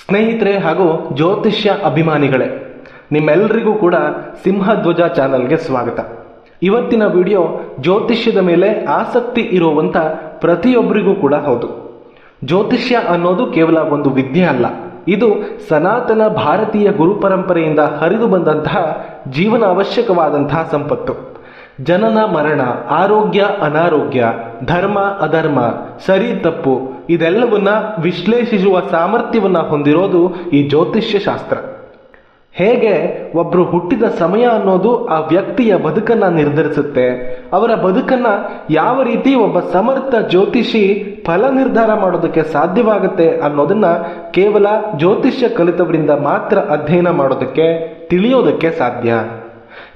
ಸ್ನೇಹಿತರೆ ಹಾಗೂ ಜ್ಯೋತಿಷ್ಯ ಅಭಿಮಾನಿಗಳೇ ನಿಮ್ಮೆಲ್ಲರಿಗೂ ಕೂಡ ಸಿಂಹಧ್ವಜ ಚಾನಲ್ಗೆ ಸ್ವಾಗತ. ಇವತ್ತಿನ ವಿಡಿಯೋ ಜ್ಯೋತಿಷ್ಯದ ಮೇಲೆ ಆಸಕ್ತಿ ಇರುವಂಥ ಪ್ರತಿಯೊಬ್ಬರಿಗೂ ಕೂಡ ಹೌದು. ಜ್ಯೋತಿಷ್ಯ ಅನ್ನೋದು ಕೇವಲ ಒಂದು ವಿದ್ಯೆ ಅಲ್ಲ, ಇದು ಸನಾತನ ಭಾರತೀಯ ಗುರು ಪರಂಪರೆಯಿಂದ ಹರಿದು ಬಂದಂತಹ ಜೀವನ ಅವಶ್ಯಕವಾದಂತಹ ಸಂಪತ್ತು. ಜನನ ಮರಣ, ಆರೋಗ್ಯ ಅನಾರೋಗ್ಯ, ಧರ್ಮ ಅಧರ್ಮ, ಸರಿ ತಪ್ಪು, ಇದೆಲ್ಲವನ್ನ ವಿಶ್ಲೇಷಿಸುವ ಸಾಮರ್ಥ್ಯವನ್ನ ಹೊಂದಿರೋದು ಈ ಜ್ಯೋತಿಷ್ಯ ಶಾಸ್ತ್ರ. ಹೇಗೆ ಒಬ್ಬರು ಹುಟ್ಟಿದ ಸಮಯ ಅನ್ನೋದು ಆ ವ್ಯಕ್ತಿಯ ಬದುಕನ್ನ ನಿರ್ಧರಿಸುತ್ತೆ, ಅವರ ಬದುಕನ್ನ ಯಾವ ರೀತಿ ಒಬ್ಬ ಸಮರ್ಥ ಜ್ಯೋತಿಷಿ ಫಲ ನಿರ್ಧಾರ ಮಾಡೋದಕ್ಕೆ ಸಾಧ್ಯವಾಗುತ್ತೆ ಅನ್ನೋದನ್ನ ಕೇವಲ ಜ್ಯೋತಿಷ್ಯ ಕಲಿತವರಿಂದ ಮಾತ್ರ ಅಧ್ಯಯನ ಮಾಡೋದಕ್ಕೆ, ತಿಳಿಯೋದಕ್ಕೆ ಸಾಧ್ಯ.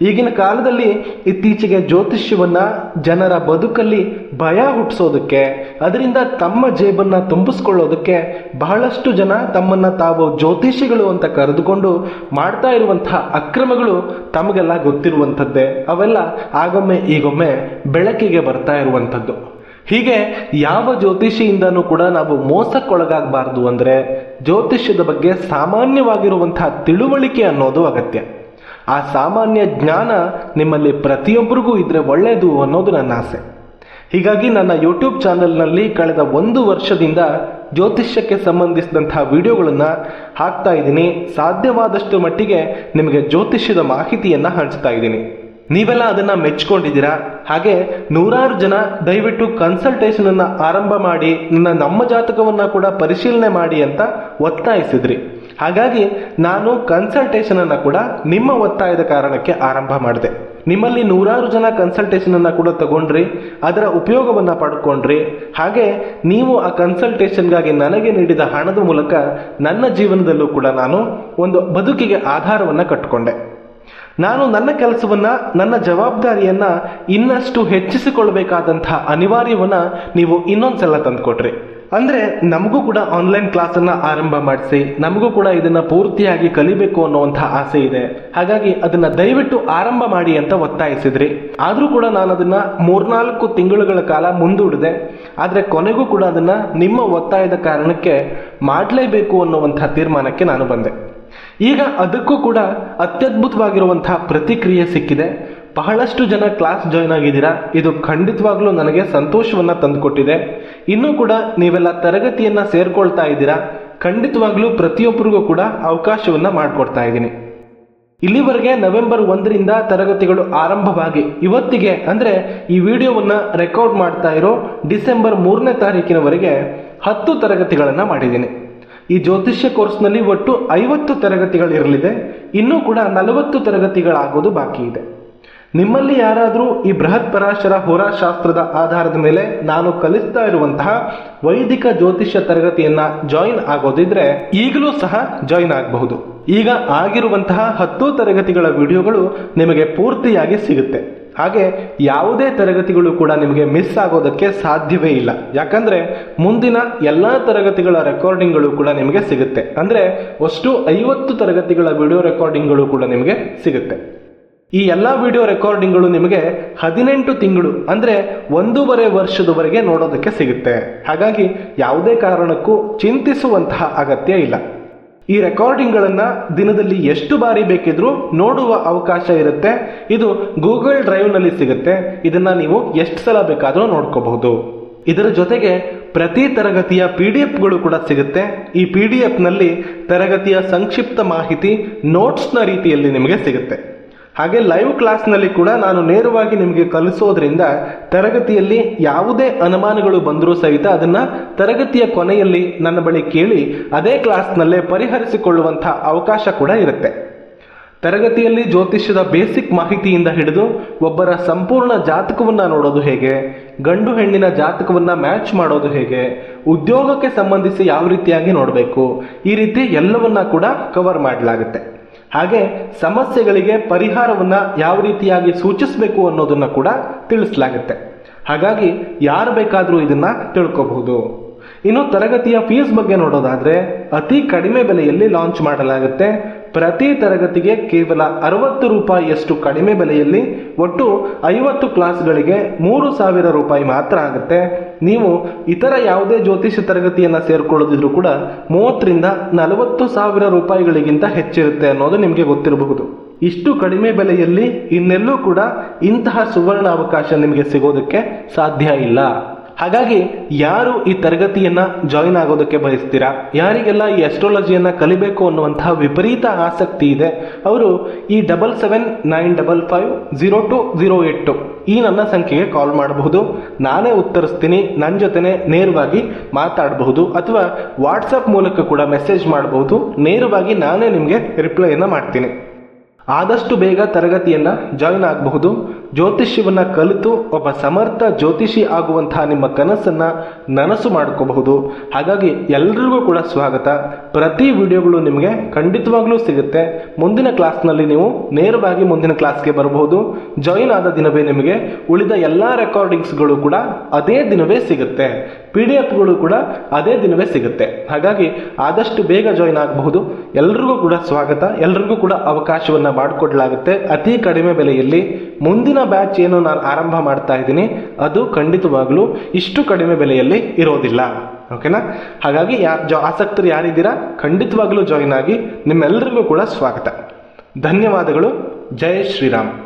ಈಗಿನ ಕಾಲದಲ್ಲಿ ಇತ್ತೀಚೆಗೆ ಜ್ಯೋತಿಷ್ಯವನ್ನ ಜನರ ಬದುಕಲ್ಲಿ ಭಯ ಹುಟ್ಟಿಸೋದಕ್ಕೆ, ಅದರಿಂದ ತಮ್ಮ ಜೇಬನ್ನ ತುಂಬಿಸ್ಕೊಳ್ಳೋದಕ್ಕೆ ಬಹಳಷ್ಟು ಜನ ತಮ್ಮನ್ನ ತಾವು ಜ್ಯೋತಿಷಿಗಳು ಅಂತ ಕರೆದುಕೊಂಡು ಮಾಡ್ತಾ ಇರುವಂತಹ ಅಕ್ರಮಗಳು ತಮಗೆಲ್ಲ ಗೊತ್ತಿರುವಂಥದ್ದೇ. ಅವೆಲ್ಲ ಆಗೊಮ್ಮೆ ಈಗೊಮ್ಮೆ ಬೆಳಕಿಗೆ ಬರ್ತಾ ಇರುವಂಥದ್ದು. ಹೀಗೆ ಯಾವ ಜ್ಯೋತಿಷಿಯಿಂದನೂ ಕೂಡ ನಾವು ಮೋಸಕ್ಕೊಳಗಾಗಬಾರ್ದು ಅಂದರೆ ಜ್ಯೋತಿಷ್ಯದ ಬಗ್ಗೆ ಸಾಮಾನ್ಯವಾಗಿರುವಂತಹ ತಿಳುವಳಿಕೆ ಅನ್ನೋದು ಅಗತ್ಯ. ಆ ಸಾಮಾನ್ಯ ಜ್ಞಾನ ನಿಮ್ಮಲ್ಲಿ ಪ್ರತಿಯೊಬ್ಬರಿಗೂ ಇದ್ರೆ ಒಳ್ಳೆಯದು ಅನ್ನೋದು ನನ್ನ ಆಸೆ. ಹೀಗಾಗಿ ನನ್ನ ಯೂಟ್ಯೂಬ್ ಚಾನೆಲ್ನಲ್ಲಿ ಕಳೆದ ಒಂದು ವರ್ಷದಿಂದ ಜ್ಯೋತಿಷ್ಯಕ್ಕೆ ಸಂಬಂಧಿಸಿದಂತಹ ವಿಡಿಯೋಗಳನ್ನು ಹಾಕ್ತಾ ಇದ್ದೀನಿ. ಸಾಧ್ಯವಾದಷ್ಟು ಮಟ್ಟಿಗೆ ನಿಮಗೆ ಜ್ಯೋತಿಷ್ಯದ ಮಾಹಿತಿಯನ್ನು ಹಂಚ್ತಾ ಇದ್ದೀನಿ. ನೀವೆಲ್ಲ ಅದನ್ನ ಮೆಚ್ಕೊಂಡಿದ್ದೀರಾ? ಹಾಗೆ ನೂರಾರು ಜನ ದಯವಿಟ್ಟು ಕನ್ಸಲ್ಟೇಷನ್ ಅನ್ನ ಆರಂಭ ಮಾಡಿ, ನನ್ನ ನಮ್ಮ ಜಾತಕವನ್ನ ಕೂಡ ಪರಿಶೀಲನೆ ಮಾಡಿ ಅಂತ ಒತ್ತಾಯಿಸಿದ್ರಿ. ಹಾಗಾಗಿ ನಾನು ಕನ್ಸಲ್ಟೇಷನ್ ಅನ್ನ ಕೂಡ ನಿಮ್ಮ ಒತ್ತಾಯದ ಕಾರಣಕ್ಕೆ ಆರಂಭ ಮಾಡಿದೆ. ನಿಮ್ಮಲ್ಲಿ ನೂರಾರು ಜನ ಕನ್ಸಲ್ಟೇಷನ್ ಅನ್ನ ಕೂಡ ತಗೊಂಡ್ರಿ, ಅದರ ಉಪಯೋಗವನ್ನ ಪಡ್ಕೊಂಡ್ರಿ. ಹಾಗೆ ನೀವು ಆ ಕನ್ಸಲ್ಟೇಷನ್ಗಾಗಿ ನನಗೆ ನೀಡಿದ ಹಣದ ಮೂಲಕ ನನ್ನ ಜೀವನದಲ್ಲೂ ಕೂಡ ನಾನು ಒಂದು ಬದುಕಿಗೆ ಆಧಾರವನ್ನ ಕಟ್ಟಿಕೊಂಡೆ ನಾನು ನನ್ನ ಕೆಲಸವನ್ನ, ನನ್ನ ಜವಾಬ್ದಾರಿಯನ್ನ ಇನ್ನಷ್ಟು ಹೆಚ್ಚಿಸಿಕೊಳ್ಬೇಕಾದಂತಹ ಅನಿವಾರ್ಯವನ್ನ ನೀವು ಇನ್ನೊಂದ್ಸಲ ತಂದುಕೊಟ್ರಿ. ಅಂದ್ರೆ ನಮಗೂ ಕೂಡ ಆನ್ಲೈನ್ ಕ್ಲಾಸ್ ಅನ್ನ ಆರಂಭ ಮಾಡಿಸಿ, ನಮಗೂ ಕೂಡ ಇದನ್ನ ಪೂರ್ತಿಯಾಗಿ ಕಲಿಬೇಕು ಅನ್ನುವಂತಹ ಆಸೆ ಇದೆ. ಹಾಗಾಗಿ ಅದನ್ನ ದಯವಿಟ್ಟು ಆರಂಭ ಮಾಡಿ ಅಂತ ಒತ್ತಾಯಿಸಿದ್ರಿ. ಆದ್ರೂ ಕೂಡ ನಾನು ಅದನ್ನ ಮೂರ್ನಾಲ್ಕು ತಿಂಗಳುಗಳ ಕಾಲ ಮುಂದೂಡಿದೆ. ಆದ್ರೆ ಕೊನೆಗೂ ಕೂಡ ಅದನ್ನ ನಿಮ್ಮ ಒತ್ತಾಯದ ಕಾರಣಕ್ಕೆ ಮಾಡಲೇಬೇಕು ಅನ್ನುವಂತಹ ತೀರ್ಮಾನಕ್ಕೆ ನಾನು ಬಂದೆ. ಈಗ ಅದಕ್ಕೂ ಕೂಡ ಅತ್ಯದ್ಭುತವಾಗಿರುವಂತಹ ಪ್ರತಿಕ್ರಿಯೆ ಸಿಕ್ಕಿದೆ. ಬಹಳಷ್ಟು ಜನ ಕ್ಲಾಸ್ ಜಾಯ್ನ್ ಆಗಿದ್ದೀರಾ? ಇದು ಖಂಡಿತವಾಗ್ಲೂ ನನಗೆ ಸಂತೋಷವನ್ನ ತಂದುಕೊಟ್ಟಿದೆ. ಇನ್ನೂ ಕೂಡ ನೀವೆಲ್ಲ ತರಗತಿಯನ್ನ ಸೇರ್ಕೊಳ್ತಾ ಇದ್ದೀರಾ? ಖಂಡಿತವಾಗ್ಲೂ ಪ್ರತಿಯೊಬ್ಬರಿಗೂ ಕೂಡ ಅವಕಾಶವನ್ನ ಮಾಡಿಕೊಡ್ತಾ ಇದ್ದೀನಿ. ಇಲ್ಲಿವರೆಗೆ ನವೆಂಬರ್ ಒಂದರಿಂದ ತರಗತಿಗಳು ಆರಂಭವಾಗಿ ಇವತ್ತಿಗೆ, ಅಂದ್ರೆ ಈ ವಿಡಿಯೋವನ್ನ ರೆಕಾರ್ಡ್ ಮಾಡ್ತಾ ಇರೋ ಡಿಸೆಂಬರ್ ಮೂರನೇ ತಾರೀಕಿನವರೆಗೆ ಹತ್ತು ತರಗತಿಗಳನ್ನ ಮಾಡಿದ್ದೀನಿ. ಈ ಜ್ಯೋತಿಷ್ಯ ಕೋರ್ಸ್ನಲ್ಲಿ ಒಟ್ಟು ಐವತ್ತು ತರಗತಿಗಳಿರಲಿದೆ. ಇನ್ನೂ ಕೂಡ ನಲವತ್ತು ತರಗತಿಗಳಾಗೋದು ಬಾಕಿ ಇದೆ ನಿಮ್ಮಲ್ಲಿ ಯಾರಾದರೂ ಈ ಬೃಹತ್ ಪರಾಶರ ಹೋರಾಶಾಸ್ತ್ರದ ಆಧಾರದ ಮೇಲೆ ನಾನು ಕಲಿಸ್ತಾ ಇರುವಂತಹ ವೈದಿಕ ಜ್ಯೋತಿಷ್ಯ ತರಗತಿಯನ್ನ ಜಾಯಿನ್ ಆಗೋದಿದ್ರೆ ಈಗಲೂ ಸಹ ಜಾಯಿನ್ ಆಗಬಹುದು. ಈಗ ಆಗಿರುವಂತಹ ಹತ್ತು ತರಗತಿಗಳ ವಿಡಿಯೋಗಳು ನಿಮಗೆ ಪೂರ್ತಿಯಾಗಿ ಸಿಗುತ್ತೆ. ಹಾಗೆ ಯಾವುದೇ ತರಗತಿಗಳು ಕೂಡ ನಿಮಗೆ ಮಿಸ್ ಆಗೋದಕ್ಕೆ ಸಾಧ್ಯವೇ ಇಲ್ಲ. ಯಾಕಂದ್ರೆ ಮುಂದಿನ ಎಲ್ಲ ತರಗತಿಗಳ ರೆಕಾರ್ಡಿಂಗ್ಗಳು ಕೂಡ ನಿಮಗೆ ಸಿಗುತ್ತೆ. ಅಂದ್ರೆ ಅಷ್ಟು ಐವತ್ತು ತರಗತಿಗಳ ವಿಡಿಯೋ ರೆಕಾರ್ಡಿಂಗ್ಗಳು ಕೂಡ ನಿಮಗೆ ಸಿಗುತ್ತೆ. ಈ ಎಲ್ಲ ವಿಡಿಯೋ ರೆಕಾರ್ಡಿಂಗ್ಗಳು ನಿಮಗೆ ಹದಿನೆಂಟು ತಿಂಗಳು, ಅಂದರೆ ಒಂದೂವರೆ ವರ್ಷದವರೆಗೆ ನೋಡೋದಕ್ಕೆ ಸಿಗುತ್ತೆ. ಹಾಗಾಗಿ ಯಾವುದೇ ಕಾರಣಕ್ಕೂ ಚಿಂತಿಸುವಂತಹ ಅಗತ್ಯ ಇಲ್ಲ. ಈ ರೆಕಾರ್ಡಿಂಗ್ಗಳನ್ನು ದಿನದಲ್ಲಿ ಎಷ್ಟು ಬಾರಿ ಬೇಕಿದ್ರೂ ನೋಡುವ ಅವಕಾಶ ಇರುತ್ತೆ. ಇದು ಗೂಗಲ್ ಡ್ರೈವ್ನಲ್ಲಿ ಸಿಗುತ್ತೆ. ಇದನ್ನು ನೀವು ಎಷ್ಟು ಸಲ ಬೇಕಾದರೂ ನೋಡ್ಕೋಬಹುದು. ಇದರ ಜೊತೆಗೆ ಪ್ರತಿ ತರಗತಿಯ ಪಿ ಡಿ ಎಫ್ಗಳು ಕೂಡ ಸಿಗುತ್ತೆ. ಈ ಪಿ ಡಿ ಎಫ್ನಲ್ಲಿ ತರಗತಿಯ ಸಂಕ್ಷಿಪ್ತ ಮಾಹಿತಿ ನೋಟ್ಸ್ನ ರೀತಿಯಲ್ಲಿ ನಿಮಗೆ ಸಿಗುತ್ತೆ. ಹಾಗೆ ಲೈವ್ ಕ್ಲಾಸ್ನಲ್ಲಿ ಕೂಡ ನಾನು ನೇರವಾಗಿ ನಿಮಗೆ ಕಲಿಸೋದ್ರಿಂದ ತರಗತಿಯಲ್ಲಿ ಯಾವುದೇ ಅನುಮಾನಗಳು ಬಂದರೂ ಸಹಿತ ಅದನ್ನು ತರಗತಿಯ ಕೊನೆಯಲ್ಲಿ ನನ್ನ ಬಳಿ ಕೇಳಿ ಅದೇ ಕ್ಲಾಸ್ನಲ್ಲೇ ಪರಿಹರಿಸಿಕೊಳ್ಳುವಂಥ ಅವಕಾಶ ಕೂಡ ಇರುತ್ತೆ. ತರಗತಿಯಲ್ಲಿ ಜ್ಯೋತಿಷ್ಯದ ಬೇಸಿಕ್ ಮಾಹಿತಿಯಿಂದ ಹಿಡಿದು ಒಬ್ಬರ ಸಂಪೂರ್ಣ ಜಾತಕವನ್ನು ನೋಡೋದು ಹೇಗೆ, ಗಂಡು ಹೆಣ್ಣಿನ ಜಾತಕವನ್ನು ಮ್ಯಾಚ್ ಮಾಡೋದು ಹೇಗೆ, ಉದ್ಯೋಗಕ್ಕೆ ಸಂಬಂಧಿಸಿ ಯಾವ ರೀತಿಯಾಗಿ ನೋಡಬೇಕು, ಈ ರೀತಿ ಎಲ್ಲವನ್ನ ಕೂಡ ಕವರ್ ಮಾಡಲಾಗುತ್ತೆ. ಹಾಗೆ ಸಮಸ್ಯೆಗಳಿಗೆ ಪರಿಹಾರವನ್ನ ಯಾವ ರೀತಿಯಾಗಿ ಸೂಚಿಸಬೇಕು ಅನ್ನೋದನ್ನ ಕೂಡ ತಿಳಿಸಲಾಗುತ್ತೆ. ಹಾಗಾಗಿ ಯಾರು ಬೇಕಾದರೂ ಇದನ್ನ ತಿಳ್ಕೋಬಹುದು. ಇನ್ನು ತರಗತಿಯ ಫೀಸ್ ಬಗ್ಗೆ ನೋಡೋದಾದ್ರೆ ಅತಿ ಕಡಿಮೆ ಬೆಲೆಯಲ್ಲಿ ಲಾಂಚ್ ಮಾಡಲಾಗುತ್ತೆ. ಪ್ರತಿ ತರಗತಿಗೆ ಕೇವಲ ಅರವತ್ತು ರೂಪಾಯಿಯಷ್ಟು ಕಡಿಮೆ ಬೆಲೆಯಲ್ಲಿ ಒಟ್ಟು ಐವತ್ತು ಕ್ಲಾಸ್ಗಳಿಗೆ ಮೂರು ಸಾವಿರ ರೂಪಾಯಿ ಮಾತ್ರ ಆಗುತ್ತೆ. ನೀವು ಇತರ ಯಾವುದೇ ಜ್ಯೋತಿಷ್ಯ ತರಗತಿಯನ್ನು ಸೇರಿಕೊಳ್ಳೋದಿದ್ರು ಕೂಡ ಮೂವತ್ತರಿಂದ ನಲವತ್ತು ಸಾವಿರ ರೂಪಾಯಿಗಳಿಗಿಂತ ಹೆಚ್ಚಿರುತ್ತೆ ಅನ್ನೋದು ನಿಮಗೆ ಗೊತ್ತಿರಬಹುದು. ಇಷ್ಟು ಕಡಿಮೆ ಬೆಲೆಯಲ್ಲಿ ಇನ್ನೆಲ್ಲೂ ಕೂಡ ಇಂತಹ ಸುವರ್ಣ ಅವಕಾಶ ನಿಮಗೆ ಸಿಗೋದಕ್ಕೆ ಸಾಧ್ಯ ಇಲ್ಲ. ಹಾಗಾಗಿ ಯಾರು ಈ ತರಗತಿಯನ್ನ ಜಾಯಿನ್ ಆಗೋದಕ್ಕೆ ಬಯಸ್ತೀರಾ? ಯಾರಿಗೆಲ್ಲ ಈ ಅಸ್ಟ್ರಾಲಜಿಯನ್ನ ಕಲಿಬೇಕು ಅನ್ನುವಂತಹ ವಿಪರೀತ ಆಸಕ್ತಿ ಇದೆ, ಅವರು ಈ double seven nine double five zero two zero eight ಈ ನನ್ನ ಸಂಖ್ಯೆಗೆ ಕಾಲ್ ಮಾಡಬಹುದು. ನಾನೇ ಉತ್ತರಿಸ್ತೀನಿ ನನ್ನ ಜೊತೆನೆ ನೇರವಾಗಿ ಮಾತಾಡಬಹುದು ಅಥವಾ ವಾಟ್ಸಪ್ ಮೂಲಕ ಕೂಡ ಮೆಸೇಜ್ ಮಾಡಬಹುದು. ನೇರವಾಗಿ ನಾನೇ ನಿಮಗೆ ರಿಪ್ಲೈಯನ್ನು ಮಾಡ್ತೀನಿ. ಆದಷ್ಟು ಬೇಗ ತರಗತಿಯನ್ನು ಜಾಯಿನ್ ಆಗಬಹುದು. ಜ್ಯೋತಿಷ್ಯವನ್ನ ಕಲಿತು ಒಬ್ಬ ಸಮರ್ಥ ಜ್ಯೋತಿಷಿ ಆಗುವಂತಹ ನಿಮ್ಮ ಕನಸನ್ನು ನನಸು ಮಾಡ್ಕೋಬಹುದು. ಹಾಗಾಗಿ ಎಲ್ರಿಗೂ ಕೂಡ ಸ್ವಾಗತ. ಪ್ರತಿ ವಿಡಿಯೋಗಳು ನಿಮಗೆ ಖಂಡಿತವಾಗ್ಲೂ ಸಿಗುತ್ತೆ. ಮುಂದಿನ ಕ್ಲಾಸ್ನಲ್ಲಿ ನೀವು ನೇರವಾಗಿ ಮುಂದಿನ ಕ್ಲಾಸ್ಗೆ ಬರಬಹುದು. ಜಾಯಿನ್ ಆದ ದಿನವೇ ನಿಮಗೆ ಉಳಿದ ಎಲ್ಲ ರೆಕಾರ್ಡಿಂಗ್ಸ್ಗಳು ಕೂಡ ಅದೇ ದಿನವೇ ಸಿಗುತ್ತೆ. ಪಿ ಡಿ ಎಫ್ಗಳು ಕೂಡ ಅದೇ ದಿನವೇ ಸಿಗುತ್ತೆ. ಹಾಗಾಗಿ ಆದಷ್ಟು ಬೇಗ ಜಾಯಿನ್ ಆಗಬಹುದು. ಎಲ್ರಿಗೂ ಕೂಡ ಸ್ವಾಗತ. ಎಲ್ರಿಗೂ ಕೂಡ ಅವಕಾಶವನ್ನು ಮಾಡಿಕೊಡಲಾಗುತ್ತೆ. ಅತಿ ಕಡಿಮೆ ಬೆಲೆಯಲ್ಲಿ ಮುಂದಿನ ಬ್ಯಾಚ್ ಏನು ನಾನು ಆರಂಭ ಮಾಡ್ತಾ ಇದ್ದೀನಿ, ಅದು ಖಂಡಿತವಾಗ್ಲೂ ಇಷ್ಟು ಕಡಿಮೆ ಬೆಲೆಯಲ್ಲಿ ಇರೋದಿಲ್ಲ. ಓಕೆನಾ ಹಾಗಾಗಿ ಯಾ, ಜಾ, ಆಸಕ್ತರು ಯಾರಿದ್ದೀರಾ, ಖಂಡಿತವಾಗ್ಲೂ ಜಾಯಿನ್ ಆಗಿ ನಿಮ್ಮೆಲ್ಲರಿಗೂ ಕೂಡ ಸ್ವಾಗತ. ಧನ್ಯವಾದಗಳು. ಜಯ ಶ್ರೀರಾಮ್.